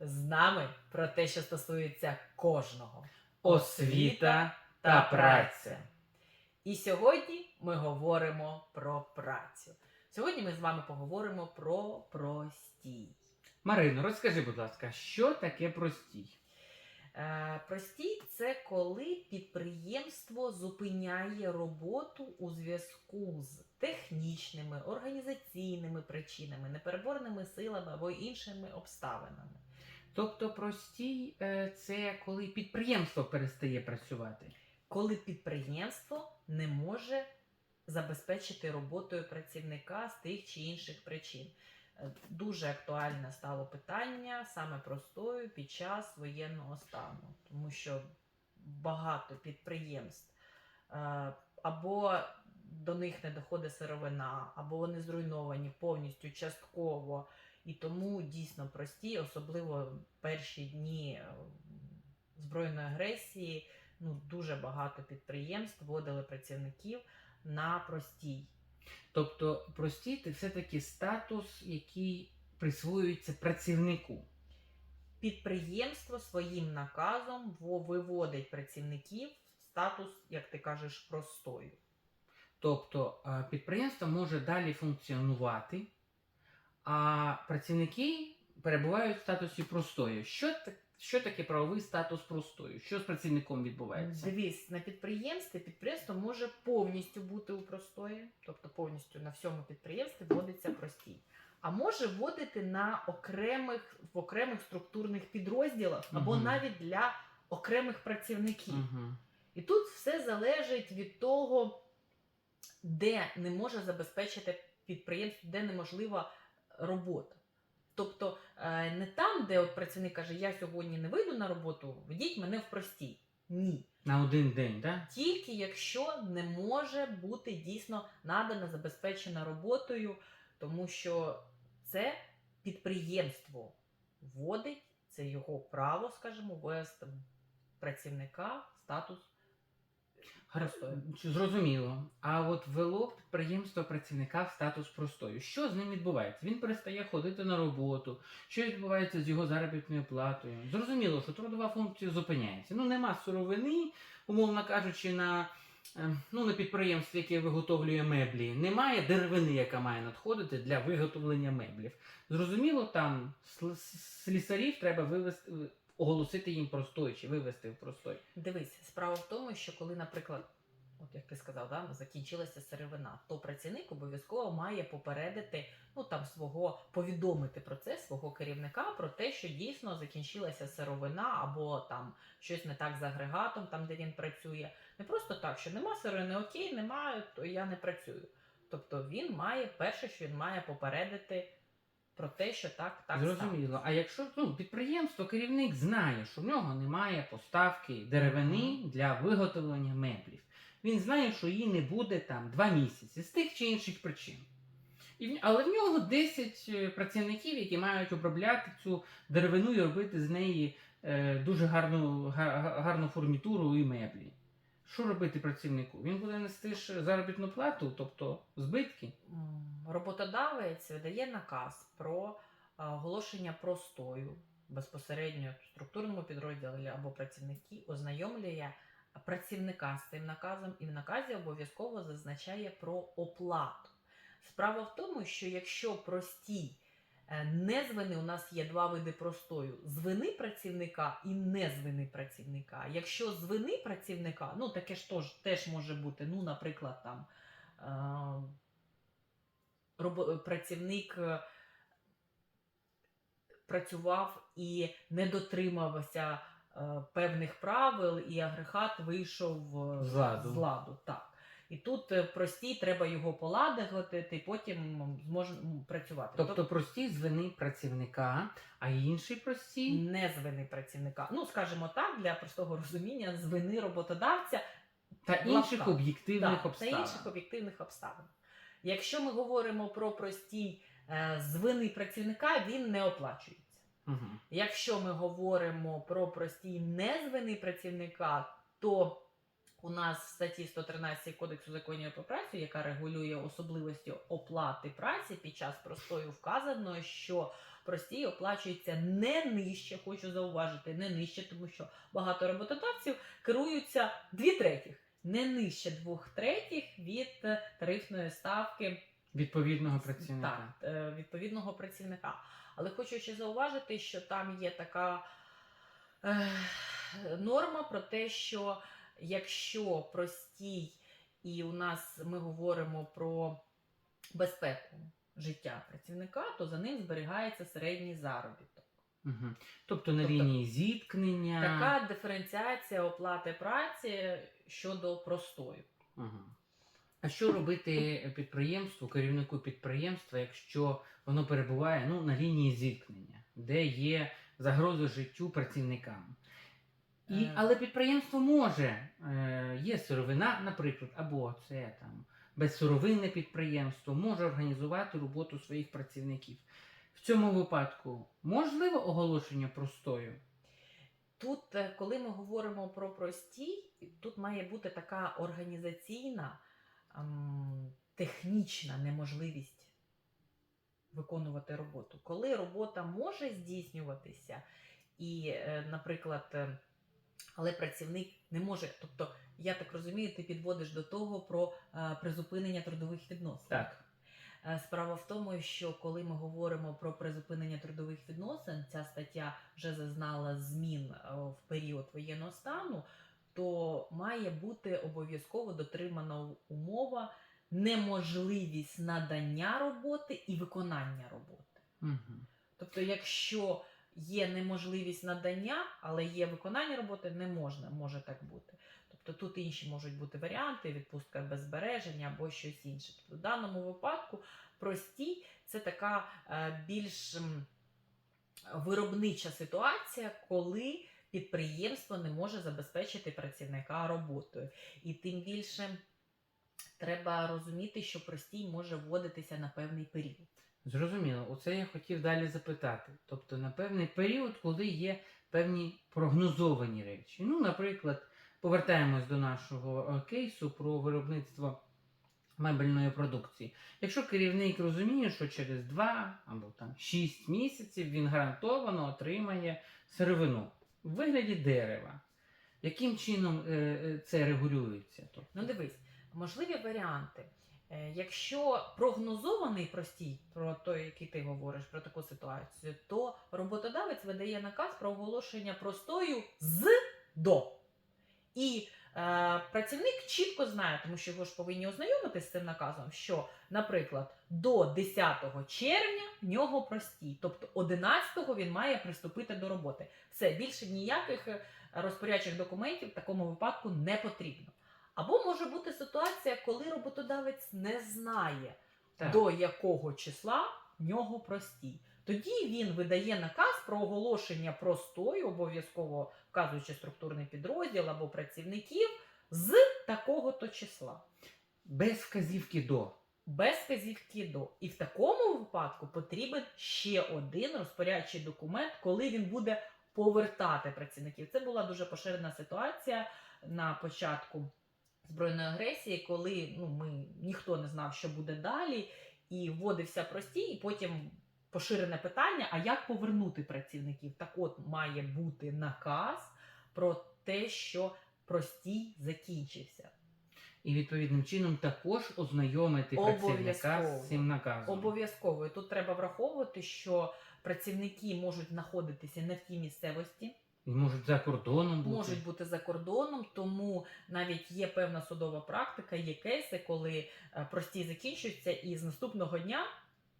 з нами про те, що стосується кожного. Освіта та праця. І сьогодні ми говоримо про працю. Сьогодні ми з вами поговоримо про простій. Марино, розкажи, будь ласка, що таке простій? Е, Простій це коли підприємство зупиняє роботу у зв'язку з технічними, організаційними причинами, непереборними силами або іншими обставинами. Тобто простій е, це коли підприємство перестає працювати. Коли підприємство не може забезпечити роботою працівника з тих чи інших причин. Е, Дуже актуальне стало питання саме простою під час воєнного стану, тому що багато підприємств е, або до них не доходить сировина, або вони зруйновані повністю частково. І тому дійсно прості, особливо перші дні е, збройної агресії, ну дуже багато підприємств вводили працівників на простій. Тобто простій це все-таки статус, який присвоюється працівнику. Підприємство своїм наказом виводить працівників в статус, як ти кажеш, простою. Тобто е, підприємство може далі функціонувати, а працівники перебувають в статусі простою. Що, що таке правовий статус простою? Що з працівником відбувається? Дивись, на підприємстві підприємство може повністю бути у простої, тобто повністю на всьому підприємстві вводиться простій. А може вводити на окремих в окремих структурних підрозділах або Мгм. навіть для окремих працівників. Угу. І тут все залежить від того, де не може забезпечити підприємство, де неможлива робота. Тобто е, не там, де от працівник каже, я сьогодні не вийду на роботу, ведіть мене в простій. Ні. На один день, так? Тільки якщо не може бути дійсно надана забезпечена роботою, тому що це підприємство вводить, це його право, скажімо, ввести працівника в статус простою. Зрозуміло. А от ввело підприємство працівника в статус простою. Що з ним відбувається? Він перестає ходити на роботу. Що відбувається з його заробітною платою? Зрозуміло, що трудова функція зупиняється. Ну нема сировини, умовно кажучи, на, е, ну, на підприємстві, яке виготовлює меблі. Немає деревини, яка має надходити для виготовлення меблів. Зрозуміло, там сл- слісарів треба вивести, оголосити їм простой чи вивести в простой. Дивись, справа в тому, що коли, наприклад, от як ти сказав, да, закінчилася сировина, то працівник обов'язково має попередити, ну там свого повідомити про це свого керівника про те, що дійсно закінчилася сировина, або там щось не так з агрегатом, там де він працює. Не просто так, що нема сировини, окей, немає, то я не працюю. Тобто він має перше, що він має попередити про те, що так, так. Зрозуміло. А якщо ну, підприємство, керівник знає, що в нього немає поставки деревини для виготовлення меблів. Він знає, що її не буде там два місяці з тих чи інших причин. І але в нього 10 е, працівників, які мають обробляти цю деревину і робити з неї е, дуже гарну, га- га- гарну фурнітуру і меблі. Що робити працівнику? Він буде нести ж заробітну плату, тобто збитки. М, Роботодавець видає наказ про е, оголошення простою безпосередньо структурному підрозділі або працівники ознайомлює працівника з цим наказом і в наказі обов'язково зазначає про оплату. Справа в тому, що якщо простій е, не з вини, у нас є два види простою: з вини працівника і не з вини працівника. Якщо з вини працівника, ну таке ж теж, теж може бути, ну, наприклад, там. Працівник е, працював і не дотримався е, певних правил, і агрегат вийшов е, З ладу. Так. І тут простій, треба його поладити, і потім зможе працювати. Тобто прості з вини працівника, а інші прості. не з вини працівника. Ну, скажімо так, для простого розуміння, з вини роботодавця Та інших об'єктивних обставин. Та інших об'єктивних обставин. Якщо ми говоримо про простій е, з вини працівника, він не оплачується. Угу. Якщо ми говоримо про простій не з вини працівника, то у нас в статті 113 Кодексу законів про працю, яка регулює особливості оплати праці під час простою, вказано, що простій оплачується не нижче, хочу зауважити, не нижче, тому що багато роботодавців керуються дві третіх, не нижче двох третіх від е, тарифної ставки Відповідного працівника. так, е, відповідного працівника. Але хочу ще зауважити, що там є така е, норма про те, що якщо простій, і у нас ми говоримо про безпеку життя працівника, то за ним зберігається середній заробіток. Угу. Тобто на Тобто лінії зіткнення. Така диференціація оплати праці щодо простою. Ага. А що робити підприємству, керівнику підприємства, якщо воно перебуває ну, на лінії зіткнення, де є загроза життю працівникам? І, Е. але підприємство може, е, є сировина, наприклад, або це там безсировинне підприємство, може організувати роботу своїх працівників. В цьому випадку можливо оголошення простою? Тут, е, коли ми говоримо про простій, тут має бути така організаційна, ем, технічна неможливість виконувати роботу. Коли робота може здійснюватися, і, е, наприклад, е, але працівник не може. Тобто, я так розумію, ти підводиш до того про призупинення трудових відносин. Так. Е, Справа в тому, що коли ми говоримо про призупинення трудових відносин, ця стаття вже зазнала змін е, в період воєнного стану, то має бути обов'язково дотримана умова неможливість надання роботи і виконання роботи. Угу. Тобто, якщо є неможливість надання, але є виконання роботи, не можна, може так бути. Тобто тут інші можуть бути варіанти, відпустка без збереження або щось інше. Тобто, в даному випадку простій це така е, більш виробнича ситуація, коли підприємство не може забезпечити працівника роботою. І тим більше треба розуміти, що простій може вводитися на певний період. Зрозуміло, оце я хотів далі запитати. Тобто на певний період, коли є певні прогнозовані речі. Ну, наприклад, повертаємось до нашого е, кейсу про виробництво мебельної продукції. Якщо керівник розуміє, що через 2 або там 6 місяців він гарантовано отримає сировину в вигляді дерева. Яким чином е, е, це регулюється? Тобто, Ну, дивись, можливі варіанти. Якщо прогнозований простій про той, який ти говориш про таку ситуацію, то роботодавець видає наказ про оголошення простою з до. І е, працівник чітко знає, тому що його ж повинні ознайомитися з цим наказом, що, наприклад, до 10 червня в нього простій, тобто 11-го він має приступити до роботи. Все більше ніяких е, розпорядчих документів в такому випадку не потрібно. Або може бути ситуація, коли роботодавець не знає, так. до якого числа в нього простій. Тоді він видає наказ про оголошення простою, обов'язково вказуючи структурний підрозділ або працівників з такого-то числа. без вказівки до. Без вказівки до. І в такому випадку потрібен ще один розпорядчий документ, коли він буде повертати працівників. Це була дуже поширена ситуація на початку збройної агресії, коли ну, ми, ніхто не знав, що буде далі, і вводився простій, і потім поширене питання: а як повернути працівників? Так от має бути наказ про те, що простій закінчився. І відповідним чином також ознайомити працівника з цим наказом. Обов'язково. І тут треба враховувати, що працівники можуть знаходитися не в тій місцевості, І можуть за кордоном бути. можуть бути за кордоном, тому навіть є певна судова практика, є кейси, коли е, простій закінчуються, і з наступного дня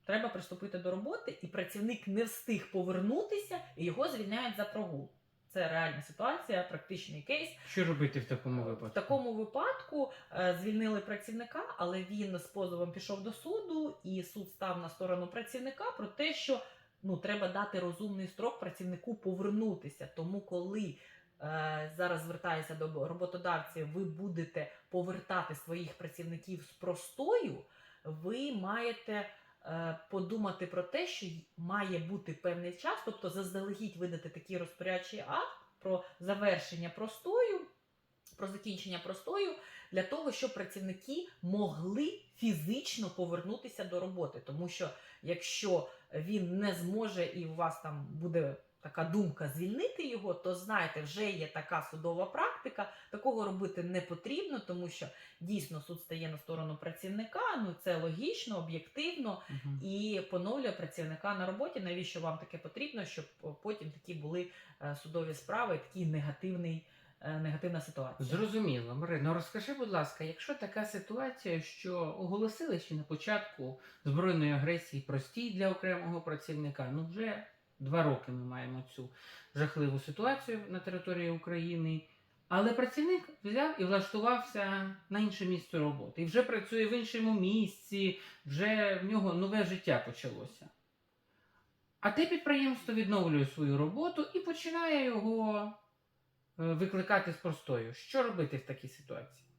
треба приступити до роботи, і працівник не встиг повернутися, і його звільняють за прогул. Це реальна ситуація, практичний кейс. Що робити в такому випадку? В такому випадку е, звільнили працівника, але він з позовом пішов до суду, і суд став на сторону працівника про те, що ну треба дати розумний строк працівнику повернутися. Тому, коли е, зараз звертаюся до роботодавців, ви будете повертати своїх працівників з простою, ви маєте. Е, Подумати про те, що має бути певний час, тобто заздалегідь видати такий розпорядчий акт про завершення простою, про закінчення простою для того, щоб працівники могли фізично повернутися до роботи. Тому що якщо він не зможе і у вас там буде така думка звільнити його, то знаєте, вже є така судова практика. Такого робити не потрібно, тому що дійсно суд стає на сторону працівника. Ну це логічно, об'єктивно Мгм. і поновлює працівника на роботі. Навіщо вам таке потрібно, щоб потім такі були е, судові справи, і такий негативний, е, негативна ситуація. Зрозуміло, Марино, розкажи, будь ласка, якщо така ситуація, що оголосили ще на початку збройної агресії простій для окремого працівника, ну вже два роки ми маємо цю жахливу ситуацію на території України. Але працівник взяв і влаштувався на інше місце роботи. І вже працює в іншому місці, вже в нього нове життя почалося. А те підприємство відновлює свою роботу і починає його е, викликати з простою. Що робити в такій ситуації?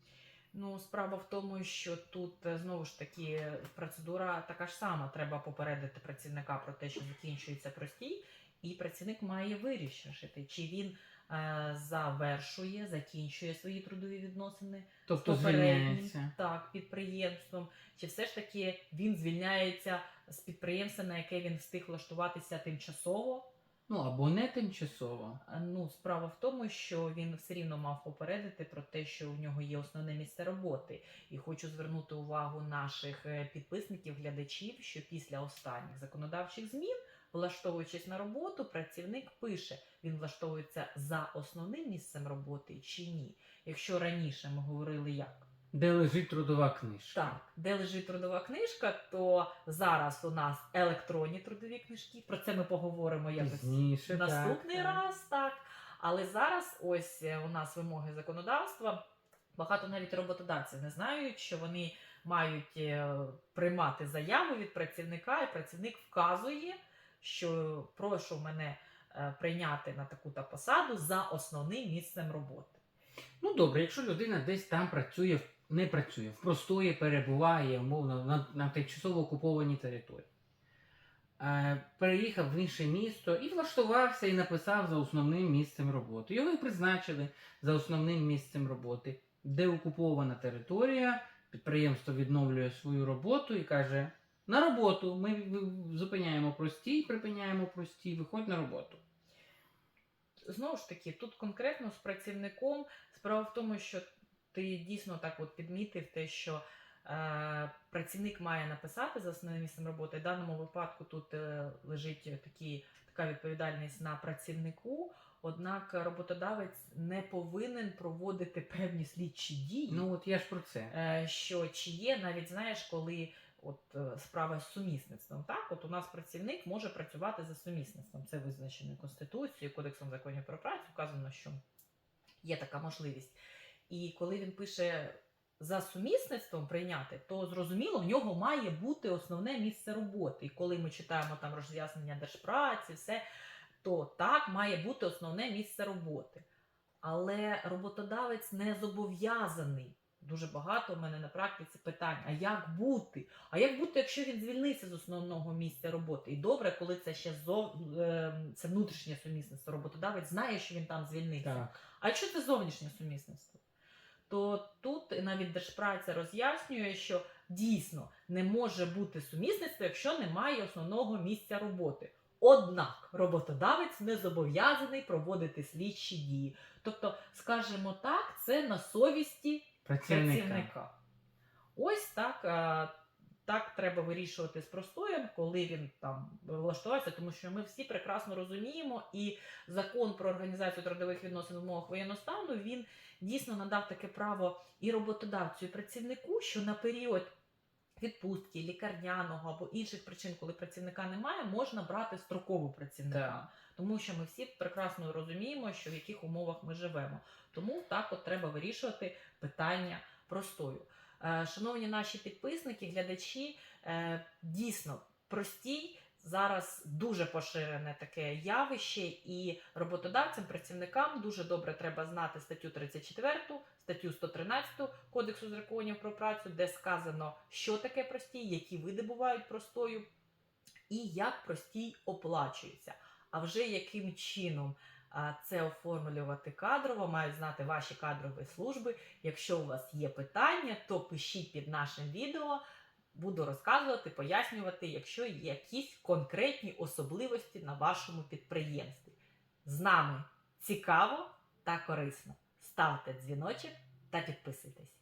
Ну, справа в тому, що тут е, знову ж таки процедура така ж сама. Треба попередити працівника про те, що закінчується простій, і працівник має вирішити, чи він е, завершує, закінчує свої трудові відносини Тобто попереднім, так, підприємством, чи все ж таки він звільняється з підприємства, на яке він встиг влаштуватися тимчасово. Ну або не тимчасово. Ну, справа в тому, що він все рівно мав попередити про те, що в нього є основне місце роботи. І хочу звернути увагу наших е, підписників, глядачів, що після останніх законодавчих змін, влаштовуючись на роботу, працівник пише, він влаштовується за основним місцем роботи чи ні. Якщо раніше ми говорили як. Де лежить трудова книжка? Так, де лежить трудова книжка, то зараз у нас електронні трудові книжки. Про це ми поговоримо якось Пізніше. наступний так, раз, так. Але зараз ось е, у нас вимоги законодавства. Багато навіть роботодавців не знають, що вони мають е, приймати заяву від працівника, і працівник вказує, що прошу мене е, прийняти на таку-то посаду за основним місцем роботи. Ну добре, якщо людина десь там працює, в- не працює, в простої перебуває, умовно, на, на тимчасово окупованій території. Е, переїхав в інше місто і влаштувався і написав за основним місцем роботи. Його і призначили за основним місцем роботи, де окупована територія, підприємство відновлює свою роботу і каже: на роботу ми зупиняємо простій, припиняємо простій, виходь на роботу. Знову ж таки, тут конкретно з працівником справа в тому, що ти дійсно так от підмітив те, що е, працівник має написати за основним місцем роботи. В даному випадку тут е, лежить такі, така відповідальність на працівнику. Однак роботодавець не повинен проводити певні слідчі дії. Ну от я ж про це. Е, що чи є навіть знаєш, коли от е, справа з сумісництвом, так от у нас працівник може працювати за сумісництвом. Це визначено конституцією, кодексом законів про працю. Вказано, що є така можливість. І коли він пише за сумісництвом прийняти, то зрозуміло, в нього має бути основне місце роботи. І коли ми читаємо там роз'яснення держпраці, все, то так має бути основне місце роботи. Але роботодавець не зобов'язаний. Дуже багато в мене на практиці питань: а як бути? А як бути, якщо він звільнився з основного місця роботи? І добре, коли це ще зов... е, це внутрішнє сумісництво. Роботодавець знає, що він там звільнився. Так. А якщо це зовнішнє сумісництво, то тут навіть держпраця роз'яснює, що дійсно не може бути сумісництво, якщо немає основного місця роботи. Однак роботодавець не зобов'язаний проводити слідчі дії. Тобто, скажімо так, це на совісті Працівника. працівника. Ось так, а, так треба вирішувати з простоєм, коли він там влаштувався, тому що ми всі прекрасно розуміємо, і закон про організацію трудових відносин в умовах воєнного стану він дійсно надав таке право і роботодавцю, і працівнику, що на період. Відпустки, лікарняного або інших причин, коли працівника немає, можна брати строкову працівника. Так. Тому що ми всі прекрасно розуміємо, що в яких умовах ми живемо. Тому так от треба вирішувати питання простою. Е, Шановні наші підписники, глядачі, е, дійсно простій. Зараз дуже поширене таке явище, і роботодавцям, працівникам дуже добре треба знати статтю 34, статтю 113 Кодексу законів про працю, де сказано, що таке простій, які види бувають простою, і як простій оплачується. А вже яким чином це оформлювати кадрово, мають знати ваші кадрові служби. Якщо у вас є питання, то пишіть під нашим відео. Буду розказувати, пояснювати, якщо є якісь конкретні особливості на вашому підприємстві. З нами цікаво та корисно. Ставте дзвіночок та підписуйтесь.